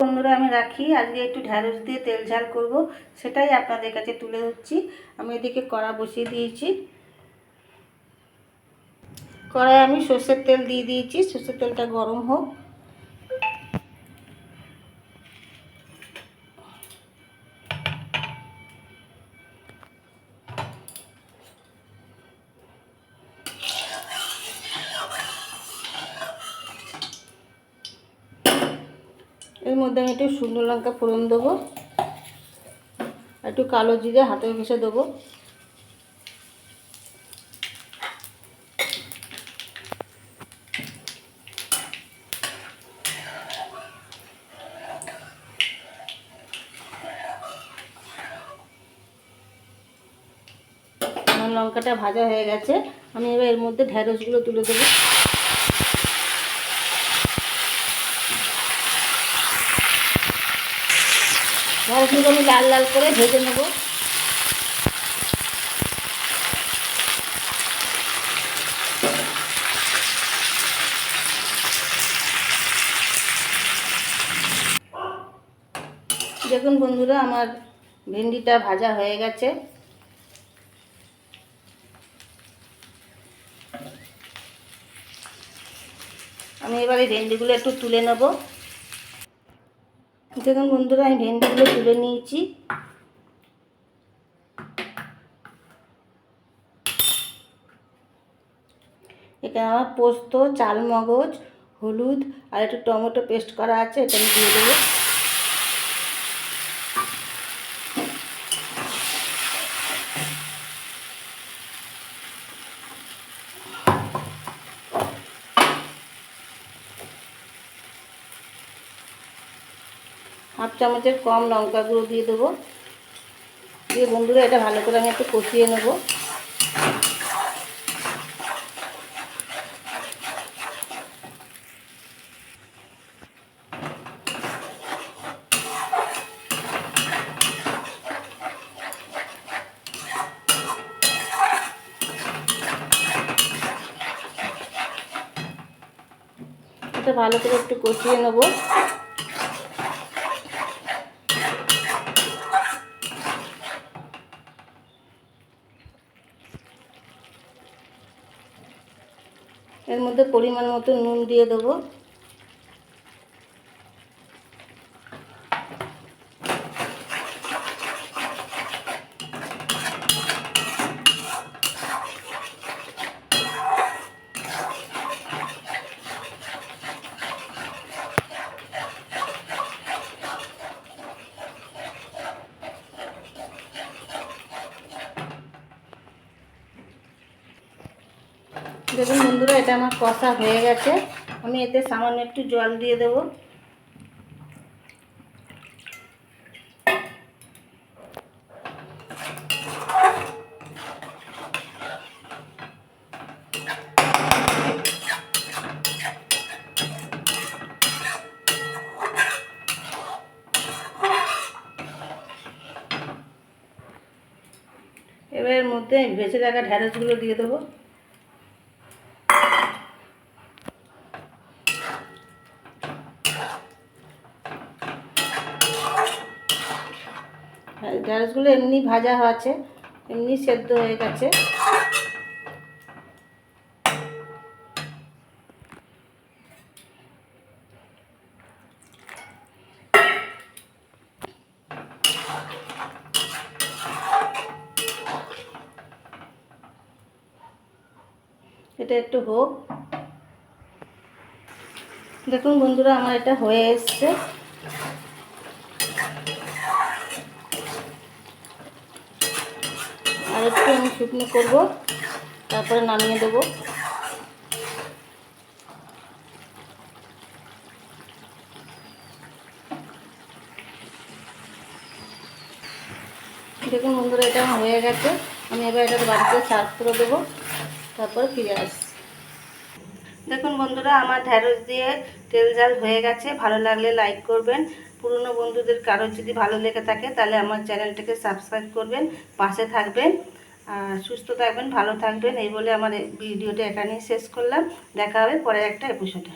বন্ধুরা, আমি রাখি। আজকে একটু ঢ্যাঁড়স দিয়ে তেল ঝাল করব। সেটাই আপনাদের কাছে তুলে ধরছি। আমি এদিকে কড়া বসিয়ে দিয়েছি। কড়াই আমি সর্ষের তেল দিয়ে দিয়েছি। সর্ষের তেলটা গরম হোক। এর মধ্যে আমি একটু শুকনো লঙ্কা ফোড়ন দেবো। একটু কালো জিরে হাতে ঘষে দেবো। আমার লঙ্কাটা ভাজা হয়ে গেছে। আমি এবার এর মধ্যে ঢ্যাঁড়সগুলো তুলে দেবো। ঢ্যাঁড়সগুলো আমি লাল লাল করে ভেজে নেব। দেখুন বন্ধুরা, আমার ভেন্ডিটা ভাজা হয়ে গেছে। আমি এবারে ভেন্ডিগুলো একটু তুলে নেব। দেখুন বন্ধুরা, আমি ভেন্ডিগুলো তুলে নিয়েছি। এখানে আমার পোস্ত, চালমগজ, হলুদ আর একটু টমেটো পেস্ট করা আছে, এটা আমি দিয়ে দেবো। হাফ চামচের কম লঙ্কা গুঁড়ো দিয়ে দেবো। দিয়ে বন্ধুরা, এটা ভালো করে আমি একটু কষিয়ে নেব। ভালো করে একটু কষিয়ে নেব। এর মধ্যে পরিমাণ মতো নুন দিয়ে দেবো। দেখুন বন্ধুরা, এটা আমার কষা হয়ে গেছে। আমি এতে সামান্য একটু জল দিয়ে দেবো। এবার এর মধ্যে ভেজে রাখা ঢ্যাঁড়সগুলো দিয়ে দেবো। ঢ্যাঁড়সগুলো এমনি ভাজা আছে, এমনি সেদ্ধ হয়ে গেছে। এটা একটু হোক। দেখুন বন্ধুরা, আমার এটা হয়ে এসছে। আর একটু আমি শুকনো করব, তারপরে নামিয়ে দেবো। দেখুন বন্ধুরা, এটা হয়ে গেছে। আমি এবার এটা বাড়িতে সার্ভ করে দেবো, তারপরে ফিরে আসছি। দেখুন বন্ধুরা, আমার ঢ্যাঁড়স দিয়ে তেল জাল হয়ে গেছে। ভালো লাগলে লাইক করবেন। পুরনো বন্ধুদের কারোর যদি ভালো লেগে থাকে, তাহলে আমার চ্যানেলটাকে সাবস্ক্রাইব করবেন, পাশে থাকবেন। আর সুস্থ থাকবেন, ভালো থাকবেন, এই বলে আমার ভিডিওটা এখানেই শেষ করলাম। দেখা হবে পরে একটা এপিসোডে